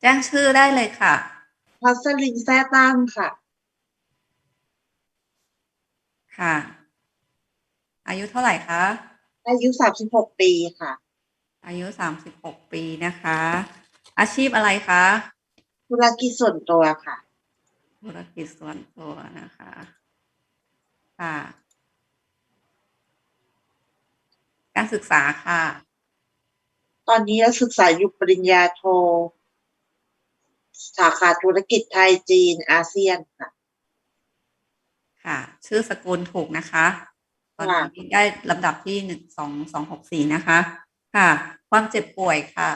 แจ้งชื่อได้เลยค่ะ พัสลินแซ่ตั้งค่ะ ค่ะ อายุเท่าไหร่คะ อายุสามสิบหกปีค่ะ อายุสามสิบหกปีนะคะ อาชีพอะไรคะ ธุรกิจส่วนตัวค่ะ ธุรกิจส่วนตัวนะคะ ค่ะ การศึกษาค่ะ ตอนนี้นักศึกษาอยู่ปริญญาโท สาขาธุรกิจไทยจีนอาเซียนค่ะ ค่ะ ชื่อสกุลถูกนะคะตอนนี้ได้ลำดับที่หนึ่งสองสองหกสี่นะคะ ค่ะ ความเจ็บป่วยค่ะ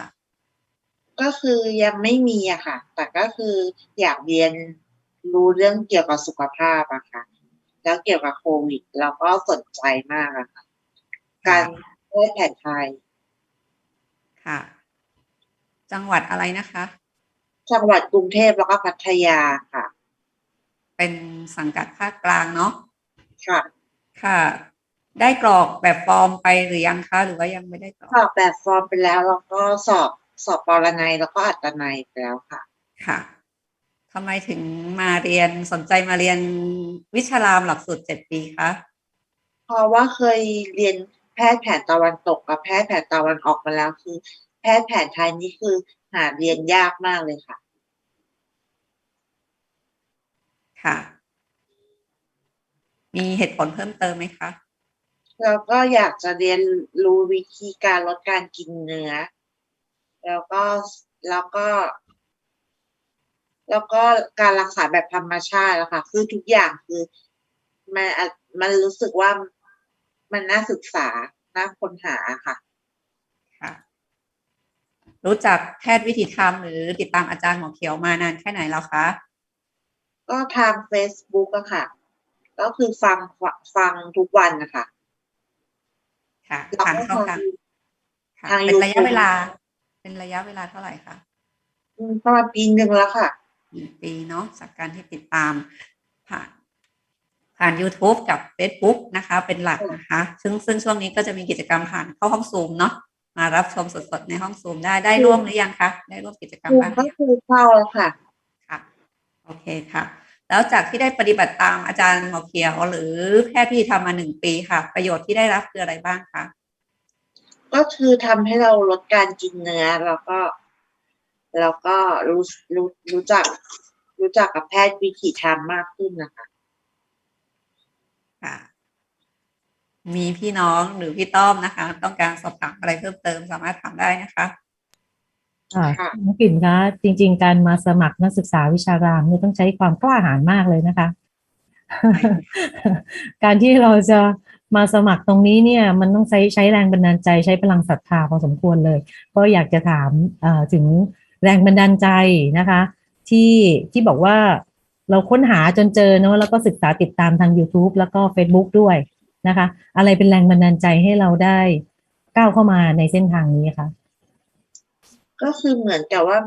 ก็คือยังไม่มีอะค่ะ แต่ก็คืออยากเรียนรู้เรื่องเกี่ยวกับสุขภาพอะค่ะ แล้วเกี่ยวกับโควิดเราก็สนใจมากอะค่ะ การแพทย์แผนไทยค่ะ จังหวัดอะไรนะคะ จังหวัดกรุงเทพแล้วก็พัทยาค่ะ เป็นสังกัดภาคกลางเนาะค่ะ ค่ะ ได้กรอกแบบฟอร์มไปหรือยังคะ หรือว่ายังไม่ได้กรอกสอบแบบฟอร์มไปแล้วแล้วก็สอบสอบปรนัยแล้วก็อัตนัยไปแล้วค่ะ ค่ะทำไมถึงมาเรียนสนใจมาเรียนวิชารามหลักสูตรเจ็ดปีคะเพราะว่าเคยเรียนแพทย์แผนตะวันตกกับแพทย์แผนตะวันออกมาแล้วคือ แพทย์แผนไทยนี่คือ หาเรียนยากมากเลยค่ะ ค่ะ มีเหตุผลเพิ่มเติมไหมคะ แล้วก็อยากจะเรียนรู้วิธีการลดการกินเนื้อ แล้วก็แล้วก็ แล้วก็การรักษาแบบธรรมชาติแล้วค่ะ คือทุกอย่างคือมันอะมันรู้สึกว่ามันน่าศึกษา น่าค้นหาค่ะค่ะ รู้จักแพทย์วิถีธรรมหรือติดตามอาจารย์หมอเขียวมานานแค่ไหนแล้วคะก็ทาง Facebook อะค่ะ ก็คือฟังฟังทุกวันนะคะค่ะแล้วผ่านก็เข้าทางค่ะทางเป็นระยะ YouTube เวลา เป็นระยะเวลาเท่าไหร่คะอืมประมาณปีหนึ่งแล้วค่ะหนึ่งปีเนาะจากการที่ติดตามผ่านผ่าน YouTube กับ Facebook นะคะ เป็นหลักนะคะ ซึ่งซึ่งช่วงนี้ก็จะมีกิจกรรมผ่านเข้าห้องซูมเนาะ มารับชมสดๆในห้องซูมได้ได้ร่วมหรือยังคะได้ร่วมกิจกรรมคือบ้างหก็รือยังคือเข้าแล้วค่ะค่ะ โอเคค่ะ แล้วจากที่ได้ปฏิบัติตามอาจารย์หมอเขียว หรือแพทย์ที่ทำมาหนึ่งปีค่ะ ประโยชน์ที่ได้รับคืออะไรบ้างคะก็คือทำให้เราลดการกินเนื้อแล้วก็แล้วก็รู้รู้รู้จัก รู้จักกับแพทย์วิถีธรรมมากขึ้นนะคะค่ะ มีพี่น้องหรือพี่ต้อมนะคะ ต้องการสอบถามอะไรเพิ่มเติมสามารถถามได้นะคะค่ะค่ะน้องปิ่นคะจริง ๆ การมาสมัครนักศึกษาวิชารามนี่ต้องใช้ความกล้าหาญมากเลยนะคะ การที่เราจะมาสมัครตรงนี้เนี่ย มันต้องใช้ใช้แรงบันดาลใจใช้พลังศรัทธาพอสมควรเลย ก็อยากจะถามเอ่อถึงแรงบันดาลใจนะคะ ที่ที่บอกว่าเราค้นหาจนเจอเนอะแล้วก็ศึกษาติดตามทาง YouTube แล้วก็ Facebook ด้วย นะคะ อะไรเป็นแรงบันดาลใจให้เราได้ก้าวเข้ามาในเส้นทางนี้คะก็คือเหมือนกับว่า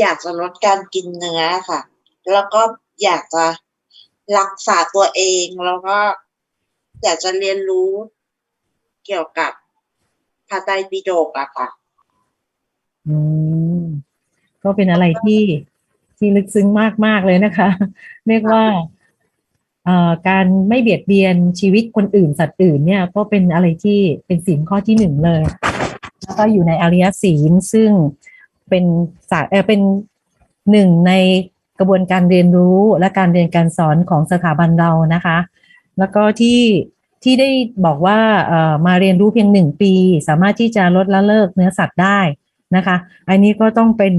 อยากจะลดการกินเนื้อค่ะ แล้วก็อยากจะรักษาตัวเองแล้วก็อยากจะเรียนรู้เกี่ยวกับพระไตรปิฎกอะค่ะ อืม ก็เป็นอะไรที่ที่ลึกซึ้งมากมากๆเลยนะคะ เรียกว่าเอ่อ การไม่เบียดเบียนชีวิตคนอื่นสัตว์อื่นเนี่ยก็เป็นอะไรที่เป็นศีลข้อที่หนึ่งเลย แล้วก็อยู่ในอริยศีลซึ่งเป็นศาสตร์เอเป็นหนึ่งในกระบวนการเรียนรู้และการเรียนการสอนของสถาบันเรานะคะ แล้วก็ที่ที่ได้บอกว่าเออมาเรียนรู้เพียงหนึ่งปี สามารถที่จะลดละเลิกเนื้อสัตว์ได้นะคะ อันนี้ก็ต้องเป็น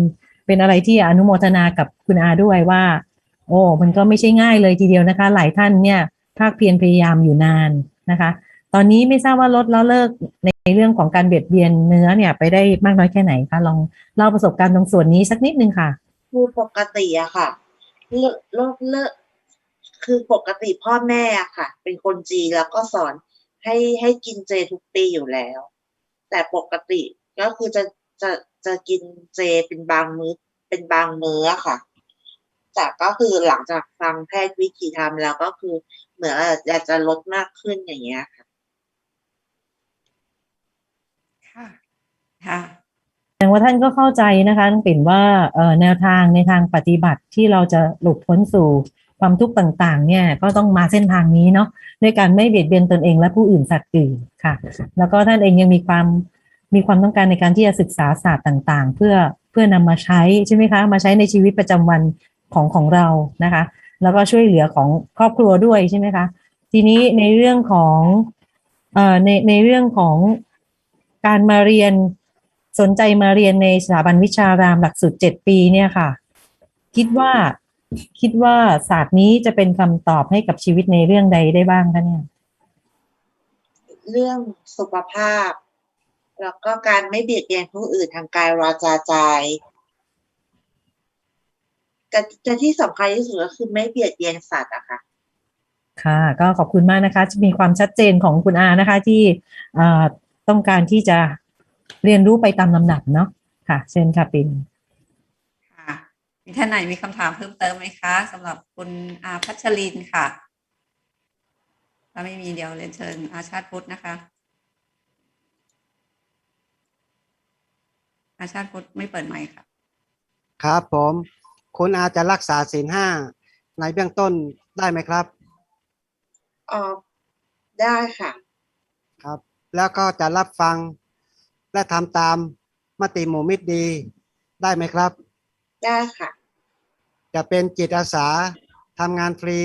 เป็นอะไรที่อนุโมทนากับคุณอาด้วยว่า อ้มันก็ไม่ใช่ง่ายเลยทีเดียวนะคะ หลายท่านเนี่ยภาคเพียรพยายามอยู่นานนะคะ ตอนนี้ไม่ทราบว่าลดและเลิกในเรื่องของการเบียดเบียนเนื้อเนี่ยไปได้มากน้อยแค่ไหนคะลองเล่าประสบการณ์ตรงส่วนนี้สักนิดนึงค่ะคือปกติอะค่ะเลิกเลิกเลิกคือปกติพ่อแม่อะค่ะ เป็นคนจีแล้วก็สอนให้ให้กินเจทุกปีอยู่แล้ว แต่ปกติก็คือจะจะจะกินเจเป็นบางมื้อเป็นบางมื้อค่ะ แต่ก็คือหลังจากฟังแพทย์วิถีธรรมแล้วก็คือเหมือนอยากจะลดมากขึ้นอย่างเงี้ยค่ะค่ะค่ะดงว่าท่านก็เข้าใจนะคะน้องปิ่นว่าเอ่อแนวทางในทางปฏิบัติที่เราจะหลุดพ้นสู่ความทุกข์ต่างๆ เนี่ยก็ต้องมาเส้นทางนี้เนาะด้วยการไม่เบียดเบียนตนเองและผู้อื่นสัตว์อื่นค่ะ แล้วก็ท่านเองยังมีความมีความต้องการในการที่จะศึกษาศาสตร์ต่าง ๆ เพื่อเพื่อนำมาใช้ใช่ไหมคะ มาใช้ในชีวิตประจำวัน ของของเรานะคะ แล้วก็ช่วยเหลือของครอบครัวด้วยใช่ไหมคะทีนี้ในเรื่องของเอ่อในในเรื่องของการมาเรียนสนใจมาเรียนในสถาบันวิชารามหลักสูตรเจ็ดปีเนี่ยค่ะ คิดว่าคิดว่าศาสตร์นี้จะเป็นคำตอบให้กับชีวิตในเรื่องใดได้บ้างคะเนี่ย เรื่องสุขภาพ แล้วก็การไม่เบียดเบียนผู้อื่นทางกายวาจาใจ แต่แต่ที่สำคัญที่สุดก็คือไม่เบียดเบียนสัตว์อะค่ะ ค่ะ ก็ขอบคุณมากนะคะมีความชัดเจนของคุณอานะคะ ที่เอ่อต้องการที่จะเรียนรู้ไปตามลำดับเนาะค่ะ เชิญค่ะปินค่ะมีท่านไหนมีคำถามเพิ่มเติมไหมคะสำหรับคุณอาพัชรินค่ะถ้าไม่มีเดี๋ยวเรียนเชิญอาชาติพุทธนะคะ อาชาติพุทธไม่เปิดไมค์ค่ะ ครับผม คุณอาจจะรักษาศีลห้าในเบื้องต้นได้ไหมครับ ออกได้ค่ะ ครับ แล้วก็จะรับฟังและทำตามมติหมู่มิตรดีได้ไหมครับ ได้ค่ะ จะเป็นจิตอาสาทำงานฟรี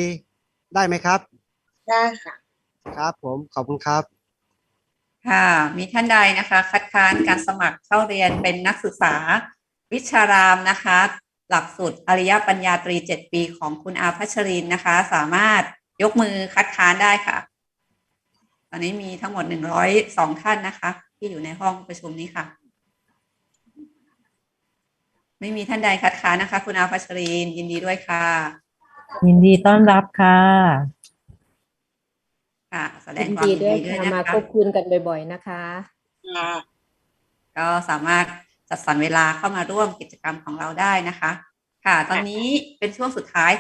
ได้ไหมครับ ได้ค่ะ ครับ ผมขอบคุณครับ ค่ะ มีท่านใดนะคะ คัดค้านการสมัครเข้าเรียนเป็นนักศึกษาวิชารามนะคะ หลักสูตรอริยปัญญาตรีเจ็ดปีของคุณอาพัชรินนะคะ สามารถยกมือคัดค้านได้ค่ะ ตอนนี้มีทั้งหมดหนึ่งร้อยสองท่านนะคะ ที่อยู่ในห้องประชุมนี้ค่ะ ไม่มีท่านใดคัดค้านนะคะ คุณอาพัชรินยินดีด้วยค่ะ ยินดีต้อนรับค่ะ ค่ะ แสดยิงนความดียินด้วยดีด้วยค่ะ นะมาคะ ควบคุมกันบ่อยๆนะคะค่ะก็สามารถ จัดสรรเวลาเข้ามาร่วมกิจกรรมของเราได้นะคะ ค่ะ ตอนนี้เป็นช่วงสุดท้าย